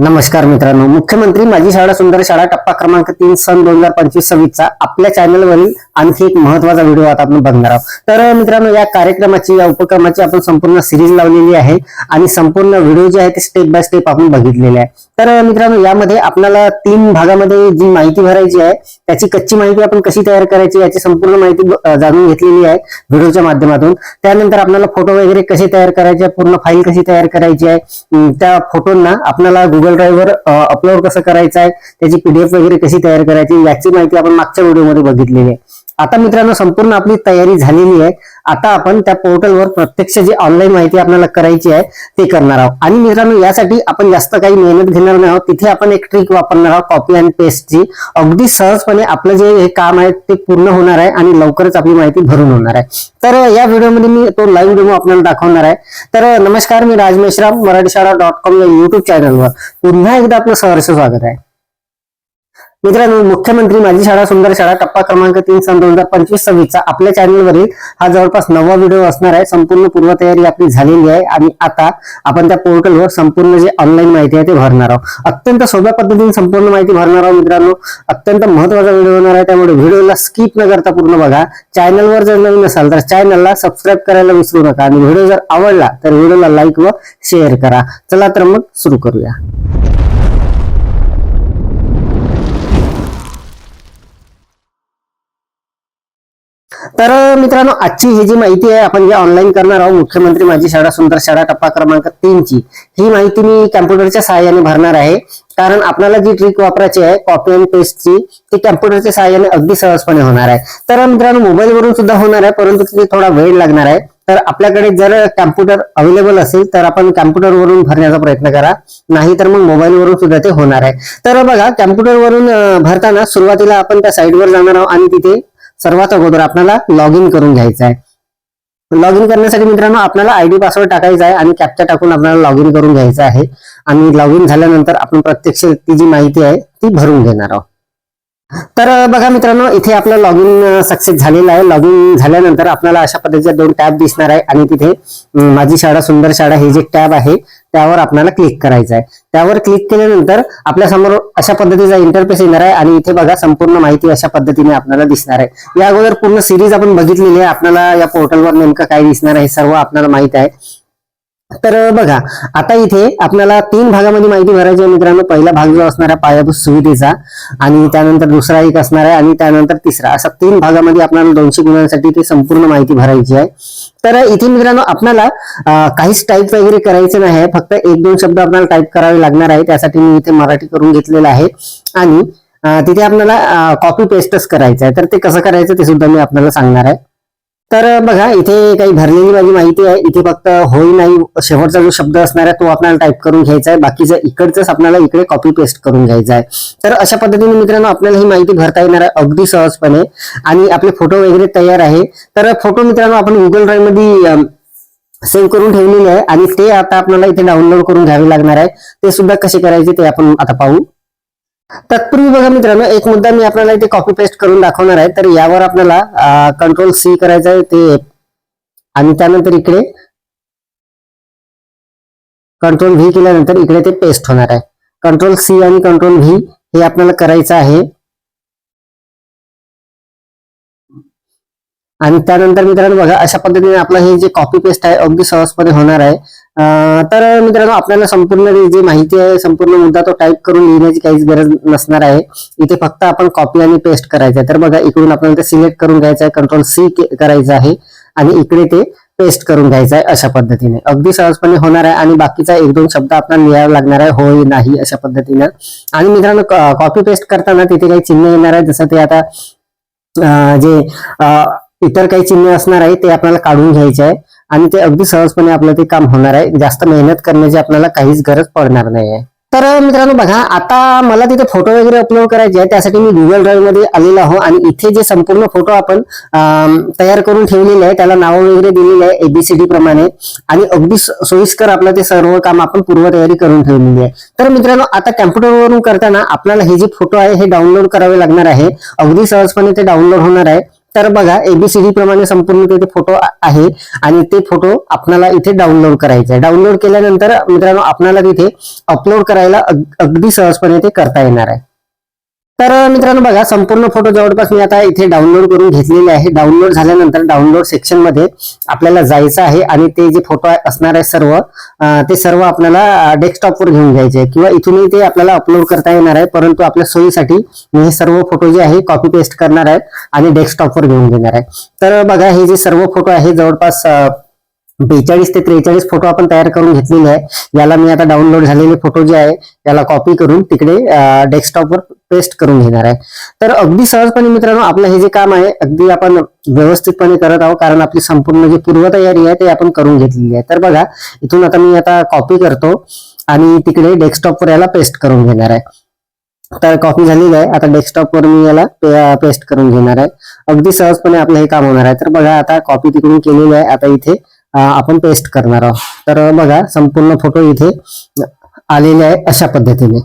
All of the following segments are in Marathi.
नमस्कार मित्रांनो. मुख्यमंत्री माझी शाळा सुंदर शाळा टप्पा क्रमांक तीन सन दोन हजार पंचवीस सव्वीसचा आपल्या चॅनलवरील आणखी एक महत्त्वाचा व्हिडिओ आता आपण बघणार आहोत. तर मित्रांनो या कार्यक्रमाची या उपक्रमाची आपण संपूर्ण सिरीज लावलेली आहे आणि संपूर्ण व्हिडिओ जे आहे ते स्टेप बाय स्टेप आपण बघितलेले आहे. तर मित्रांनो यामध्ये आपल्याला तीन भागामध्ये जी माहिती भरायची आहे त्याची कच्ची माहिती आपण कशी तयार करायची याची संपूर्ण माहिती जाणून घेतलेली आहे व्हिडिओच्या माध्यमातून. त्यानंतर आपल्याला फोटो वगैरे कसे तयार करायचे पूर्ण फाईल कशी तयार करायची आहे त्या फोटोंना आपल्याला गुगल ड्राईव्हवर अपलोड कसं करायचं आहे त्याची पीडीएफ वगैरे कशी तयार करायची याची माहिती आपण मागच्या व्हिडिओमध्ये बघितलेली आहे. आता मित्रांनो संपूर्ण आपली तयारी झालेली आहे. आता आपण त्या पोर्टलवर प्रत्यक्ष जी ऑनलाईन माहिती आपल्याला करायची आहे ते करणार आहोत. आणि मित्रांनो यासाठी आपण जास्त काही मेहनत घेणार नाही आहोत. तिथे आपण एक ट्रिक वापरणार आहोत कॉपी अँड पेस्टची अगदी सहजपणे आपलं जे हे काम आहे ते पूर्ण होणार आहे आणि लवकरच आपली माहिती भरून होणार आहे. तर या व्हिडिओमध्ये मी तो लाईव्ह डेमो आपल्याला दाखवणार आहे. तर नमस्कार मी राज मेश्राम मराठी शाळा डॉट कॉम या युट्यूब चॅनलवर पुन्हा एकदा आपलं सहर्ष स्वागत आहे. मित्रांनो मुख्यमंत्री माझी शाळा सुंदर शाळा टप्पा क्रमांक तीन सन दोन हजार पंचवीस सव्वीसचा आपल्या चॅनलवरील हा जवळपास नववा व्हिडिओ असणार आहे. संपूर्ण पूर्वतयारी आपली झालेली आहे आणि आता आपण त्या पोर्टलवर संपूर्ण जे ऑनलाईन माहिती आहे ते भरणार आहोत. अत्यंत सोप्या पद्धतीने संपूर्ण माहिती भरणार आहोत मित्रांनो. अत्यंत महत्त्वाचा व्हिडिओ होणार आहे. त्यामुळे व्हिडिओला स्किप न करता पूर्ण बघा. चॅनलवर जर नवीन असाल तर चॅनलला सबस्क्राईब करायला विसरू नका. आणि व्हिडिओ जर आवडला तर व्हिडिओला लाईक व शेअर करा. चला तर मग सुरू करूया. तर मित्रांनो आजची ही जी माहिती आहे आपण जे ऑनलाईन करणार आहोत मुख्यमंत्री माझी शाळा सुंदर शाळा टप्पा क्रमांक तीनची ही माहिती मी कॅम्प्युटरच्या सहाय्याने भरणार आहे. कारण आपल्याला जी ट्रिक वापरायची आहे कॉपी अँड पेस्टची ती कॅम्प्युटरच्या सहाय्याने अगदी सहजपणे होणार आहे. तर मित्रांनो मोबाईलवरून सुद्धा होणार आहे परंतु तिथे थोडा वेळ लागणार आहे. तर आपल्याकडे जर कॅम्प्युटर अवेलेबल असेल तर आपण कॅम्प्युटरवरून भरण्याचा प्रयत्न करा. नाही तर मग मोबाईलवरून सुद्धा ते होणार आहे. तर बघा कॅम्प्युटरवरून भरताना सुरुवातीला आपण त्या साईडवर जाणार आहोत आणि तिथे सर्वात अगोदर आपल्याला लॉग इन करून घ्यायचं आहे. लॉग इन करण्यासाठी मित्रांनो आपल्याला आयडी पासवर्ड टाकायचा आहे आणि कॅप्चा टाकून आपल्याला लॉग इन करून घ्यायचं आहे. आणि लॉग इन झाल्यानंतर आपण प्रत्यक्ष ती जी माहिती आहे ती भरून घेणार आहोत. तर बघा मित्रांनो इथे आपलं लॉग इन सक्सेस झालेलं आहे. लॉग इन झाल्यानंतर आपल्याला अशा पद्धतीचे दोन टॅब दिसणार आहे. आणि तिथे माझी शाळा सुंदर शाळा हे जे टॅब आहे त्यावर आपल्याला क्लिक करायचं आहे. त्यावर क्लिक केल्यानंतर आपल्यासमोर अशा पद्धतीचा इंटरफेस येणार आहे. आणि इथे बघा संपूर्ण माहिती अशा पद्धतीने आपल्याला दिसणार आहे. या अगोदर पूर्ण सिरीज आपण बघितलेली आहे. आपल्याला या पोर्टलवर नेमकं काय दिसणार आहे हे सर्व आपल्याला माहीत आहे. तर बघा आता इथे आपल्याला तीन भागामध्ये माहिती भरायची आहे मित्रांनो. पहिला भाग जो असणार आहे पायाभूत सुविधेचा आणि त्यानंतर दुसरा एक असणार आहे आणि त्यानंतर तिसरा. असा तीन भागामध्ये आपल्याला दोनशे गुणांसाठी ती संपूर्ण माहिती भरायची आहे. तर इथे मित्रांनो आपल्याला काहीच टाईप वगैरे करायचं नाही आहे. फक्त एक दोन शब्द आपल्याला टाईप करावे लागणार आहे. त्यासाठी मी इथे मराठी करून घेतलेलं आहे. आणि तिथे आपल्याला कॉपी पेस्टच करायचं आहे. तर ते कसं करायचं ते सुद्धा मी आपल्याला सांगणार आहे. तर बघा इथे काही भरलेली माझी माहिती आहे. इथे फक्त होई नाही शेवटचा जो शब्द असणार आहे तो आपल्याला टाईप करून घ्यायचा आहे. बाकीचं इकडचंच आपल्याला इकडे कॉपी पेस्ट करून घ्यायचं आहे. तर अशा पद्धतीने मित्रांनो आपल्याला ही माहिती भरता येणार आहे अगदी सहजपणे. आणि आपले फोटो वगैरे तयार आहे. तर फोटो मित्रांनो आपण गुगल ड्राईव्हमध्ये सेव्ह करून ठेवलेले आहे. आणि ते आता आपल्याला इथे डाउनलोड करून घ्यावे लागणार आहे. ते सुद्धा कसे करायचे ते आपण आता पाहू. तत्पूर्वी बघा मित्रांनो एक मुद्दा मी आपल्याला इथे कॉपी पेस्ट करून दाखवणार आहे. तर यावर आपल्याला कंट्रोल सी करायचं आहे ते आणि त्यानंतर इकडे कंट्रोल व्ही केल्यानंतर इकडे ते पेस्ट होणार आहे. कंट्रोल सी आणि कंट्रोल व्ही हे आपल्याला करायचं आहे. आणि त्यानंतर मित्रांनो बघा अशा पद्धतीने आपलं हे जे कॉपी पेस्ट आहे अगदी सहजपणे होणार आहे. तर मित्रांनो आपल्याला संपूर्ण जी माहिती आहे संपूर्ण मुद्दा तो टाईप करून लिहिण्याची काहीच गरज नसणार आहे. इथे फक्त आपण कॉपी आणि पेस्ट करायचं आहे. तर बघा इकडून आपल्याला ते सिलेक्ट करून घ्यायचं आहे कंट्रोल सी करायचं आहे आणि इकडे ते पेस्ट करून घ्यायचं आहे अशा पद्धतीने. अगदी सहजपणे होणार आहे आणि बाकीचा एक दोन शब्द आपल्याला लिहावा लागणार आहे होय नाही अशा पद्धतीनं. आणि मित्रांनो कॉपी पेस्ट करताना तिथे काही चिन्ह येणार आहे. जसं ते आता जे इतर काही चिन्ह असणार आहे ते आपल्याला काढून घ्यायचे आहे. आणि ते अगदी सहजपणे आपलं ते काम होणार आहे. जास्त मेहनत करण्याची आपल्याला काहीच गरज पडणार नाही आहे तर मित्रांनो बघा आता मला तिथे फोटो वगैरे अपलोड करायचे आहे त्यासाठी मी गुगल ड्राईव्हमध्ये आलेलो आहो. आणि इथे जे संपूर्ण फोटो आपण तयार करून ठेवलेले आहे त्याला नावं वगैरे दिलेली आहे एबीसीडी प्रमाणे. आणि अगदी सोयीस्कर आपलं ते सर्व काम आपण पूर्वतयारी करून ठेवलेली आहे. तर मित्रांनो आता कॅम्प्युटरवरून करताना आपल्याला हे जे फोटो आहे हे डाउनलोड करावे लागणार आहे. अगदी सहजपणे ते डाउनलोड होणार आहे. तर बघा एबीसीडी प्रमाणे संपूर्ण तिथे फोटो आहे आणि ते फोटो आपणाला इथे डाउनलोड करायचे आहे. डाउनलोड केल्यानंतर मित्रांनो आपणाला तिथे अपलोड करायला अगदी सहजपणे ते करता येणार आहे. तर मित्रांनो बघा संपूर्ण फोटो जवळपास मी आता इथे डाउनलोड करून घेतलेले आहे. डाउनलोड झाल्यानंतर डाउनलोड सेक्शनमध्ये आपल्याला जायचं आहे आणि ते जे फोटो असणार आहे सर्व ते सर्व आपल्याला डेस्कटॉपवर घेऊन घ्यायचे. आहे किंवा इथूनही ते आपल्याला अपलोड करता येणार आहे. परंतु आपल्या सोयीसाठी मी हे सर्व फोटो जे आहे कॉपी पेस्ट करणार आहे आणि डेस्कटॉपवर घेऊन घेणार आहे. तर बघा हे जे सर्व फोटो आहे जवळपास बेचाळीस ते त्रेचाळीस फोटो आपण तयार करून घेतलेले आहे. याला मी आता डाउनलोड झालेले फोटो जे आहे त्याला कॉपी करून तिकडे डेस्कटॉपवर पेस्ट करून घेणार आहे. तर अगदी सहजपणे मित्रांनो आपलं हे जे काम आहे अगदी आपण व्यवस्थितपणे करत आहोत कारण आपली संपूर्ण जी पूर्वतयारी आहे ते आपण करून घेतलेली आहे. तर बघा इथून आता मी आता कॉपी करतो आणि तिकडे डेस्कटॉपवर याला पेस्ट करून घेणार आहे. तर कॉपी झालेली आहे. आता डेस्कटॉपवर मी याला पेस्ट करून घेणार आहे. अगदी सहजपणे आपलं हे काम होणार आहे. तर बघा आता कॉपी तिकडून केलेली आहे. आता इथे आपण पेस्ट करणार आहोत. तर बघा संपूर्ण फोटो इथे आलेले आहे अशा पद्धतीने.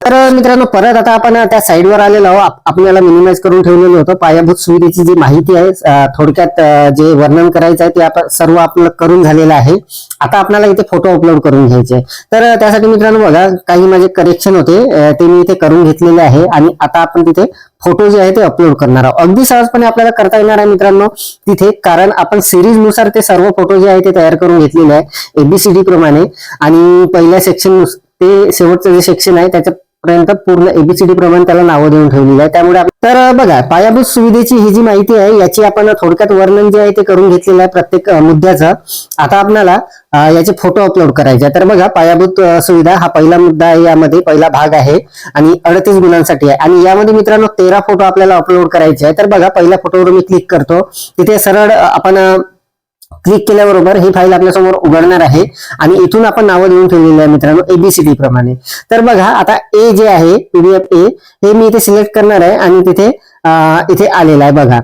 तर मित्रांनो परत आता आपण त्या साईडवर आलेलो आहोत. आपल्याला मिनिमाइज करून ठेवलेलं होतं. पायाभूत सुविधेची जी माहिती आहे थोडक्यात जे वर्णन करायचं आहे ते आपण सर्व आपलं करून झालेलं आहे. आता आपल्याला इथे फोटो अपलोड करून घ्यायचे तर त्यासाठी मित्रांनो बघा काही माझे करेक्शन होते. ते मी इथे करून घेतलेले आहे. आणि आता आपण तिथे फोटो जे आहे ते अपलोड करणार आहोत. अगदी सहजपणे आपल्याला करता येणार आहे मित्रांनो तिथे कारण आपण सिरीजनुसार ते सर्व फोटो जे आहे ते तयार करून घेतलेले आहे एबीसीडी प्रमाणे. आणि पहिल्या सेक्शन ते शेवटचं जे सेक्शन आहे त्याच्या पर्यंत पूर्ण एबीसीडी प्रमाणे त्याला नावं देऊन ठेवलेली आहे. त्यामुळे तर बघा पायाभूत सुविधेची ही जी माहिती आहे याची आपण थोडक्यात वर्णन जे आहे ते करून घेतलेलं आहे प्रत्येक मुद्द्याचं. आता आपल्याला याचे फोटो अपलोड करायचे तर बघा पायाभूत सुविधा हा पहिला मुद्दा आहे. यामध्ये पहिला भाग आहे आणि अडतीस गुणांसाठी आहे. आणि यामध्ये मित्रांनो तेरा फोटो आपल्याला अपलोड करायचे आहे तर बघा पहिल्या फोटोवर मी क्लिक करतो. तिथे सरळ आपण क्लिक केल्याबरोबर ही फाईल आपल्यासमोर उघडणार आहे. आणि इथून आपण नावं देऊन ठेवलेली आहे मित्रांनो एबीसीडी प्रमाणे. तर बघा आता ए जे आहे पीडीएफ ए हे मी इथे सिलेक्ट करणार आहे आणि तिथे इथे आलेलं आहे बघा.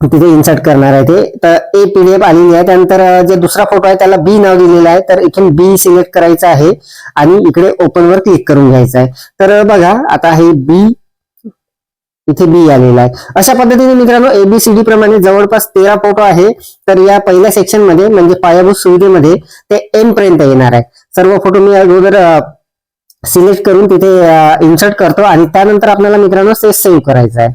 तिथे इन्सर्ट करणार आहे ते. तर ए पीडीएफ आलेली आहे. त्यानंतर जे दुसरा फोटो आहे त्याला बी नाव दिलेलं आहे. तर इथून बी सिलेक्ट करायचं आहे. आणि इकडे ओपनवर क्लिक करून घ्यायचं आहे. तर बघा आता हे बी इथे बी आलेला आहे. अशा पद्धतीने मित्रांनो एबीसीडी प्रमाणे जवळपास तेरा फोटो आहे. तर या पहिल्या सेक्शनमध्ये म्हणजे पायाभूत सुविधेमध्ये ते एन पर्यंत येणार आहे. सर्व फोटो मी अगोदर सिलेक्ट करून तिथे इन्सर्ट करतो आणि त्यानंतर आपल्याला मित्रांनो ते सेव्ह करायचं आहे.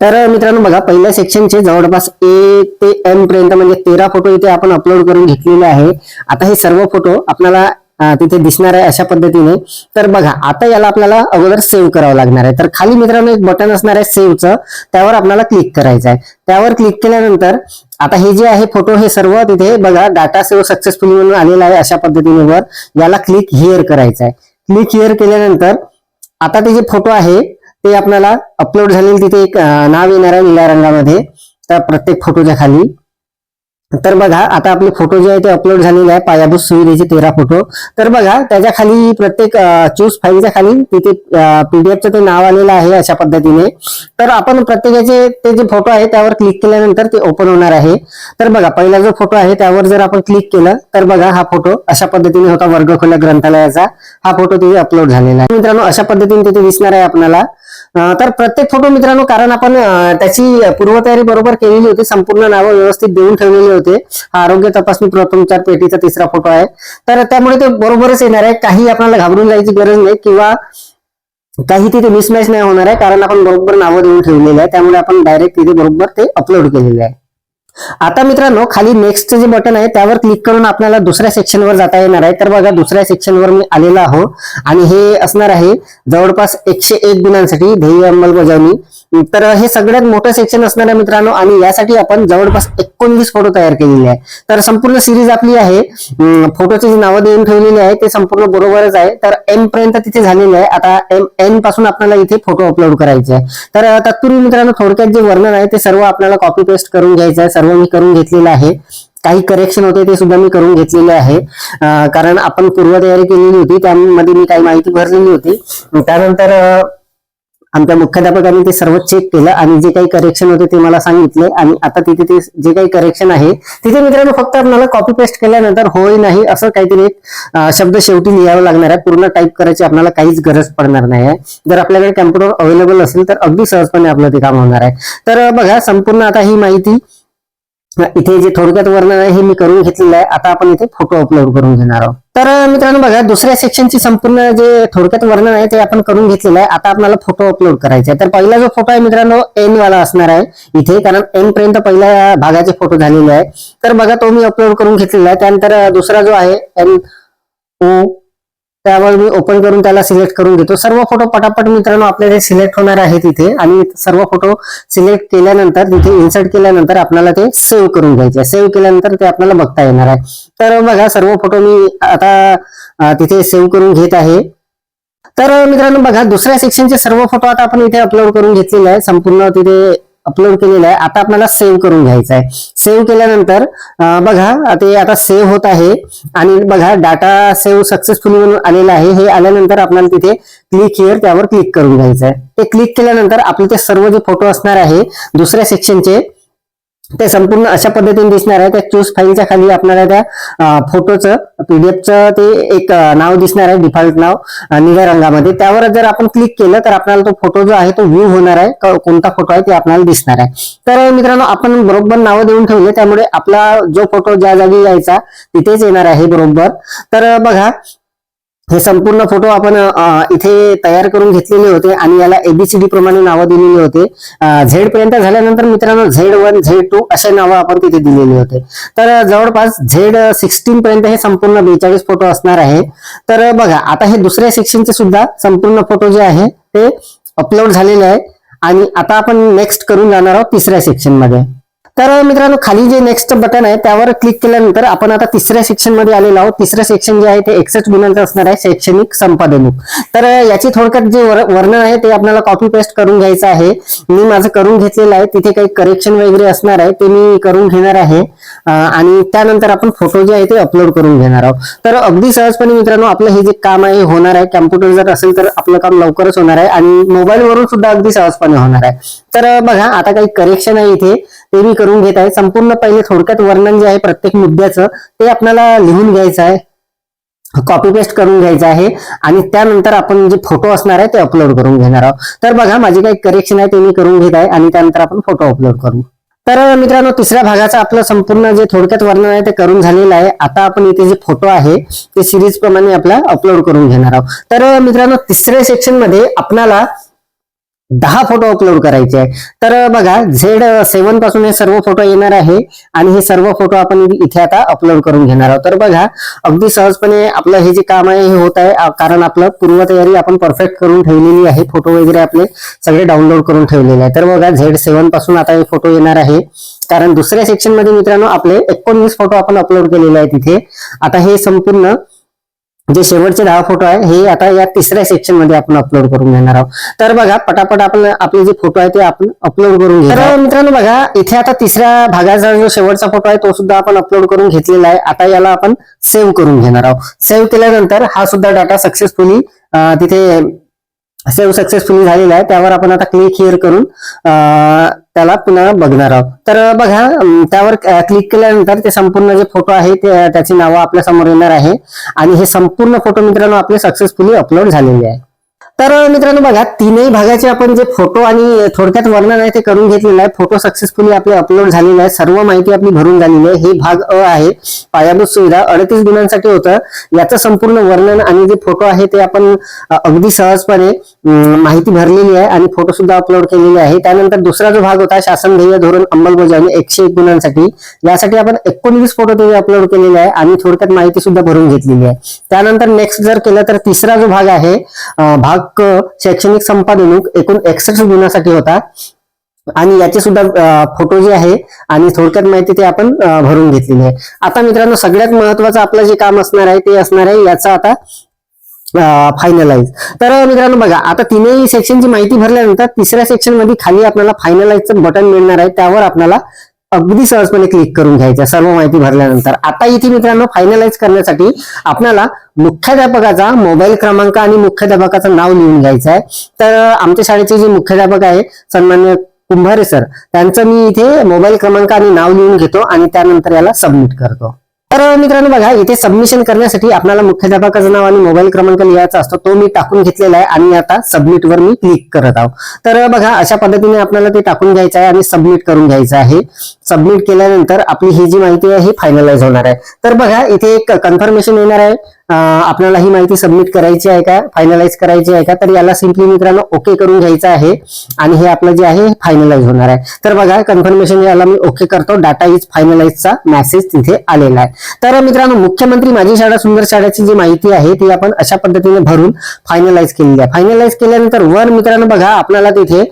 तर मित्रांनो बघा पहिल्या सेक्शनचे जवळपास ए ते एम पर्यंत म्हणजे तेरा फोटो इथे आपण अपलोड करून घेतलेले आहे. आता हे सर्व फोटो आपल्याला तिथे दिसणार आहे अशा पद्धतीने. तर बघा आता याला आपल्याला अगोदर सेव्ह करावं लागणार आहे. तर खाली मित्रांनो एक बटन असणार आहे सेव्हचं त्यावर आपल्याला क्लिक करायचं आहे. त्यावर क्लिक केल्यानंतर आता हे जे आहे फोटो हे सर्व तिथे बघा डाटा सेव्ह सक्सेसफुली म्हणून आलेला आहे अशा पद्धतीने वर. याला क्लिक हिअर करायचं आहे. क्लिक हिअर केल्यानंतर आता ते जे फोटो आहे ते आपल्याला अपलोड झालेले तिथे एक नाव येणार आहे निळ्या रंगामध्ये. तर प्रत्येक फोटोच्या खाली. तर बघा आता आपले फोटो जे आहे ते अपलोड झालेले आहे. पायाभूत सुविधेचे तेरा फोटो तर बघा त्याच्याखाली प्रत्येक चूज फाईलच्या खाली तिथे पीडीएफचं ते नाव आलेलं आहे अशा पद्धतीने. तर आपण प्रत्येकाचे ते जे फोटो आहे त्यावर क्लिक केल्यानंतर ते ओपन होणार आहे. तर बघा पहिला जो फोटो आहे त्यावर जर आपण क्लिक केलं तर बघा हा फोटो अशा पद्धतीने होता वर्गखोल्या ग्रंथालयाचा. हा फोटो तिथे अपलोड झालेला आहे. मित्रांनो अशा पद्धतीने तिथे दिसणार आहे आपल्याला. तर प्रत्येक फोटो मित्रांनो कारण आपण त्याची पूर्वतयारी बरोबर केलेली होती संपूर्ण नावं व्यवस्थित देऊन ठेवलेले होते. हा आरोग्य तपासणी प्रथमचार पेटीचा तिसरा फोटो आहे. तर त्यामुळे ते बरोबरच येणार आहे. काही आपल्याला घाबरून जायची गरज नाही किंवा काही तिथे मिसमॅच नाही होणार आहे कारण आपण बरोबर नावं देऊन ठेवलेली आहे. त्यामुळे आपण डायरेक्ट तिथे बरोबर ते अपलोड केलेले आहे. आता मित्रांनो खाली नेक्स्ट जे बटन आहे त्यावर क्लिक करून आपल्याला दुसऱ्या सेक्शनवर जाता येणार आहे. तर बघा दुसऱ्या सेक्शनवर मी आलेला आहो. आणि हे असणार आहे जवळपास एकशे एक गुणांसाठी ध्येय अंमलबजावणी. तर हे सगळ्यात मोठं सेक्शन असणार आहे मित्रांनो आणि यासाठी आपण जवळपास एकोणवीस फोटो तयार केलेले आहे तर संपूर्ण सिरीज आपली आहे. फोटोची जी नावं देऊन ठेवलेली आहे ते संपूर्ण बरोबरच आहे. तर एम पर्यंत तिथे झालेले आहे. आता एम एनपासून आपल्याला इथे फोटो अपलोड करायचे आहे. तर तत्पूर्वी मित्रांनो थोडक्यात जे वर्णन आहे ते सर्व आपल्याला कॉपी पेस्ट करून घ्यायचं आहे. सर्व मी करून घेतलेलं आहे. काही करेक्शन होते ते सुद्धा मी करून घेतलेले आहे. कारण आपण पूर्वतयारी केलेली होती त्यामध्ये मी काही माहिती भरलेली होती. त्यानंतर आमच्या मुख्याध्यापकांनी ते सर्व चेक केलं आणि जे काही करेक्शन होते ते मला सांगितले. आणि आता तिथे ते जे काही करेक्शन आहे तिथे मित्रांनो फक्त आपल्याला कॉपी पेस्ट केल्यानंतर होय नाही असं काहीतरी एक शब्द शेवटी लिहावं लागणार आहे. पूर्ण टाईप करायची आपल्याला काहीच गरज पडणार नाही आहे. जर आपल्याकडे कॅम्प्युटर अवेलेबल असेल तर अगदी सहजपणे आपलं ते काम होणार आहे. तर बघा संपूर्ण आता ही माहिती इथे जे थोडक्यात वर्णन आहे हे मी करून घेतलेलं आहे. आता आपण इथे फोटो अपलोड करून घेणार आहोत. तर मित्रांनो बघा दुसऱ्या सेक्शनची संपूर्ण जे थोडक्यात वर्णन आहे ते आपण करून घेतलेलं आहे. आता आपल्याला फोटो अपलोड करायचा आहे तर पहिला जो फोटो आहे मित्रांनो एन वाला असणार आहे इथे कारण एन पर्यंत पहिल्या भागाचे फोटो झालेले आहे तर बघा तो मी अपलोड करून घेतलेला आहे. त्यानंतर दुसरा जो आहे एन ओ त्यावर मी ओपन करून त्याला सिलेक्ट करून घेतो. सर्व फोटो पटापट मित्रांनो आपल्याला सिलेक्ट होणार आहे तिथे आणि सर्व फोटो सिलेक्ट केल्यानंतर तिथे इन्सर्ट केल्यानंतर आपल्याला ते सेव्ह करून घ्यायचे सेव्ह केल्यानंतर ते आपल्याला बघता येणार आहे. तर बघा सर्व फोटो मी आता तिथे सेव्ह करून घेत आहे. तर मित्रांनो बघा दुसऱ्या सेक्शनचे सर्व फोटो आता आपण इथे अपलोड करून घेतलेले आहे संपूर्ण तिथे अपलोड केलेलं आहे आता आपल्याला सेव्ह करून घ्यायचं आहे. सेव्ह केल्यानंतर बघा ते आता सेव्ह होत आहे. आणि बघा डाटा सेव्ह सक्सेसफुली म्हणून आलेला आहे. हे आल्यानंतर आपल्याला तिथे क्लिक हिअर त्यावर क्लिक करून घ्यायचं आहे. ते क्लिक केल्यानंतर आपले ते सर्व जे फोटो असणार आहे दुसऱ्या सेक्शनचे ते संपूर्ण अशा पद्धतीने दिसणार आहे. त्या चूज फाईलच्या खाली आपल्याला त्या फोटोचं पीडीएफचं ते एक नाव दिसणार आहे डिफॉल्ट नाव निळ्या रंगामध्ये. त्यावर जर आपण क्लिक केलं तर आपल्याला तो फोटो जो आहे तो व्ह्यू होणार आहे. कोणता फोटो आहे ते आपल्याला दिसणार आहे. तर मित्रांनो आपण बरोबर नावं देऊन ठेवले. त्यामुळे आपला जो फोटो ज्या जागी यायचा तिथेच येणार आहे बरोबर. तर बघा हे संपूर्ण फोटो आपण इथे तयार करून घेतलेले होते आणि याला एबीसीडी प्रमाणे नावं दिलेली होते. झेड पर्यंत झाल्यानंतर मित्रांनो झेड वन झेड टू असे नावं आपण तिथे दिलेले होते. तर जवळपास झेड सिक्स्टीन पर्यंत हे संपूर्ण बेचाळीस फोटो असणार आहे. तर बघा आता हे दुसऱ्या सेक्शनचे सुद्धा संपूर्ण फोटो जे आहे ते अपलोड झालेले आहे. आणि आता आपण नेक्स्ट करून जाणार आहोत तिसऱ्या सेक्शनमध्ये तर मित्रांनो खाली जे नेक्स्ट बटन आहे त्यावर क्लिक केल्यानंतर आपण आता तिसऱ्या सेक्शनमध्ये आलेलो आहोत. तिसरं सेक्शन जे आहे ते एकसष्ट गुणांचं असणार आहे शैक्षणिक संपादनूक. तर याची थोडक्यात जे वर्णन आहे ते आपल्याला कॉपी पेस्ट करून घ्यायचं आहे. मी माझं करून घेतलेलं आहे. तिथे काही करेक्शन वगैरे असणार आहे ते मी करून घेणार आहे. आणि त्यानंतर आपण फोटो जे आहे ते अपलोड करून घेणार आहोत. तर अगदी सहजपणे मित्रांनो आपलं हे जे काम आहे होणार आहे. कॅम्प्युटर जर असेल तर आपलं काम लवकरच होणार आहे. आणि मोबाईलवरून सुद्धा अगदी सहजपणे होणार आहे. तर बघा आता काही करेक्शन आहे इथे. ते मी करून घेत आहे. संपूर्ण पहिले थोडक्यात वर्णन जे आहे प्रत्येक मुद्द्याचं ते आपल्याला लिहून घ्यायचं आहे. कॉपी पेस्ट करून घ्यायचं आहे. आणि त्यानंतर आपण जे फोटो असणार आहे ते अपलोड करून घेणार आहोत. तर बघा माझे काही करेक्शन आहे ते मी करून घेत आहे. आणि त्यानंतर आपण फोटो अपलोड करू. तर मित्रांनो तिसऱ्या भागाचं आपलं संपूर्ण जे थोडक्यात वर्णन आहे ते करून झालेलं आहे. आता आपण इथे जे फोटो आहे ते सिरीज प्रमाणे आपला अपलोड करून घेणार आहोत. तर मित्रांनो तिसऱ्या सेक्शनमध्ये आपल्याला दहा फोटो अपलोड करायचे आहे तर बघा झेड सेवनपासून हे सर्व फोटो येणार आहे आणि हे सर्व फोटो आपण इथे आता अपलोड करून घेणार आहोत. तर बघा अगदी सहजपणे आपलं हे जे काम आहे हे होत आहे. कारण आपलं पूर्वतयारी आपण परफेक्ट करून ठेवलेली आहे. फोटो वगैरे आपले सगळे डाउनलोड करून ठेवलेले आहे तर बघा झेड सेवनपासून आता हे फोटो येणार आहे. कारण दुसऱ्या सेक्शनमध्ये मित्रांनो आपले एकोणवीस फोटो आपण अपलोड केलेले आहे तिथे आता हे संपूर्ण जे शेवटचे दहा फोटो आहे हे आता या तिसऱ्या सेक्शनमध्ये आपण अपलोड करून घेणार आहोत. तर बघा पटापट आपण आपले जे फोटो आहे ते आपण अपलोड करून घेऊ तर मित्रांनो बघा इथे आता तिसऱ्या भागाचा जो शेवटचा फोटो आहे तो सुद्धा आपण अपलोड करून घेतलेला आहे. आता याला आपण सेव्ह करून घेणार आहोत. सेव्ह केल्यानंतर हा सुद्धा डाटा सक्सेसफुली तिथे सेव्ह सक्सेसफुली झालेला आहे त्यावर आपण आता क्लिक हिअर करून त्याला पुन्हा बघणार आहोत. तर बघा त्यावर क्लिक केल्यानंतर ते संपूर्ण जे फोटो आहे ते त्याची नावं आपल्यासमोर येणार आहे. आणि हे संपूर्ण फोटो मित्रांनो आपले सक्सेसफुली अपलोड झालेले आहे. तर मित्रांनो बघा तीनही भागाचे आपण जे फोटो आणि थोडक्यात वर्णन आहे ते करून घेतलेलं आहे. फोटो सक्सेसफुली आपले अपलोड झालेले आहे. सर्व माहिती आपली भरून झालेली आहे. हे भाग अ आहे. पायाभूत सुविधा अडतीस गुणांसाठी होतं. याचं संपूर्ण वर्णन आणि जे फोटो आहे ते आपण अगदी सहजपणे माहिती भरलेली आहे आणि फोटो सुद्धा अपलोड केलेले आहे. त्यानंतर दुसरा जो भाग होता शासन ध्येय धोरण अंमलबजावणी एकशे एक गुणांसाठी यासाठी आपण एकोणवीस फोटो तिथे अपलोड केलेले आहे आणि थोडक्यात माहिती सुद्धा भरून घेतलेली आहे. त्यानंतर नेक्स्ट जर केलं तर तिसरा जो भाग आहे भाग क शैक्षणिक संपादनूक एकूण एकसष्ट गुणासाठी होता. आणि याचे सुद्धा फोटो जे आहे आणि थोडक्यात माहिती ते आपण भरून घेतलेली आहे. आता मित्रांनो सगळ्यात महत्वाचं आपलं जे काम असणार आहे ते असणार आहे याचा आता फायनलाइज तर मित्रांनो बघा आता तिन्ही सेक्शनची माहिती भरल्यानंतर तिसऱ्या सेक्शनमध्ये खाली आपल्याला फायनलाइजचं बटन मिळणार आहे. त्यावर आपल्याला अगदी सहजपणे क्लिक करून घ्यायचं आहे. सर्व माहिती भरल्यानंतर. आता इथे मित्रांनो फायनलाइज करण्यासाठी आपल्याला मुख्याध्यापकाचा मोबाईल क्रमांक आणि मुख्याध्यापकाचं नाव लिहून घ्यायचं आहे. तर आमच्या शाळेचे जे मुख्याध्यापक आहे सन्मान्य कुंभारे सर त्यांचं मी इथे मोबाईल क्रमांक आणि नाव लिहून घेतो आणि त्यानंतर याला सबमिट करतो. तर मित्रांनो बघा इथे सबमिशन करण्यासाठी आपल्याला मुख्याध्यापकाचं नाव आणि मोबाईल क्रमांक लिहायचा असतो. तो मी टाकून घेतलेला आहे आणि आता सबमिटवर मी क्लिक करत आहोत. तर बघा अशा पद्धतीने आपल्याला ते टाकून घ्यायचं आहे आणि सबमिट करून घ्यायचं आहे. सबमिट केल्यानंतर आपली ही जी माहिती आहे ही फायनलाइज होणार आहे. तर बघा इथे एक कन्फर्मेशन येणार आहे. आपल्याला ही माहिती सबमिट करायची आहे का? फायनलाइज करायची आहे का? तर याला सिम्पली मित्रांनो ओके करून घ्यायचं आहे. आणि हे आपलं जे आहे फायनलाइज होणार आहे. तर बघा कन्फर्मेशन याला मी ओके करतो. डाटा इज फायनलाइजचा मेसेज तिथे आलेला आहे. तर मित्रांनो मुख्यमंत्री माझी शाळा सुंदर शाळेची जी माहिती आहे ती आपण अशा पद्धतीने भरून फायनलाइज केलेली आहे. फायनलाइज केल्यानंतर वर मित्रांनो बघा आपल्याला तिथे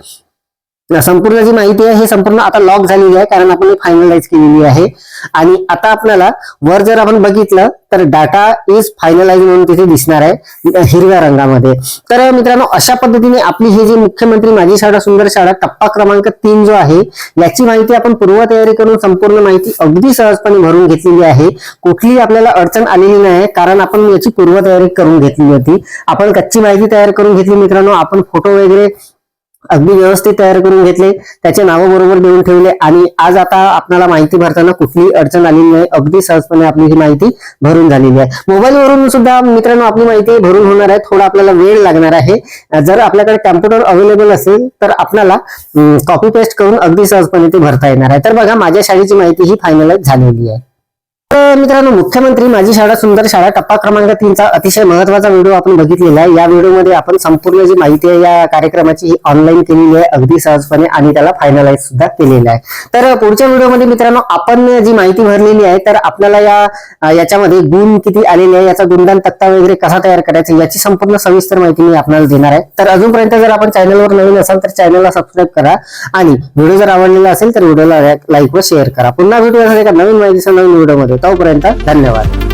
संपूर्ण जी माहिती आहे हे संपूर्ण आता लॉक झालेली आहे कारण आपण फायनलाइज केलेली आहे. आणि आता आपल्याला वर जर आपण बघितलं तर डाटा इज फायनलाइज म्हणून तिथे दिसणार आहे हिरव्या रंगामध्ये. तर मित्रांनो अशा पद्धतीने आपली ही जी मुख्यमंत्री माझी शाळा सुंदर शाळा टप्पा क्रमांक तीन जो आहे याची माहिती आपण पूर्व तयारी करून संपूर्ण माहिती अगदी सहजपणे भरून घेतलेली आहे. कुठलीही आपल्याला अडचण आलेली नाही कारण आपण याची पूर्वतयारी करून घेतलेली होती. आपण कच्ची माहिती तयार करून घेतली मित्रांनो. आपण फोटो वगैरे अगदी व्यवस्थित तयार करून घेतले. त्याचे नावं बरोबर देऊन ठेवले आणि आज आता आपल्याला माहिती भरताना कुठलीही अडचण आलेली नाही. अगदी सहजपणे आपली ही माहिती भरून झालेली आहे. मोबाईलवरून सुद्धा मित्रांनो आपली माहिती भरून होणार आहे. थोडा आपल्याला वेळ लागणार आहे. जर आपल्याकडे कॅम्प्युटर अवेलेबल असेल तर आपल्याला कॉपी पेस्ट करून अगदी सहजपणे ते भरता येणार आहे. तर बघा माझ्या शाळेची माहिती ही फायनलाइज झालेली आहे. तर मित्रांनो मुख्यमंत्री माझी शाळा सुंदर शाळा टप्पा क्रमांक तीनचा अतिशय महत्त्वाचा व्हिडिओ आपण बघितलेला आहे. या व्हिडिओमध्ये आपण संपूर्ण जी माहिती आहे या कार्यक्रमाची ही ऑनलाईन केलेली आहे अगदी सहजपणे आणि त्याला फायनलाइज सुद्धा केलेलं आहे. तर पुढच्या व्हिडिओमध्ये मित्रांनो आपण जी माहिती भरलेली आहे तर आपल्याला या याच्यामध्ये गुण किती आलेले आहे याचा गुणदान तक्ता वगैरे कसा तयार करायचा याची संपूर्ण सविस्तर माहिती मी आपल्याला देणार आहे. तर अजूनपर्यंत जर आपण चॅनलवर नवीन असाल तर चॅनलला सबस्क्राईब करा आणि व्हिडिओ जर आवडलेला असेल तर व्हिडिओला लाईक व शेअर करा. पुन्हा व्हिडिओ एका नवीन माहितीचा नवीन व्हिडिओमध्ये. तोपर्यंत धन्यवाद.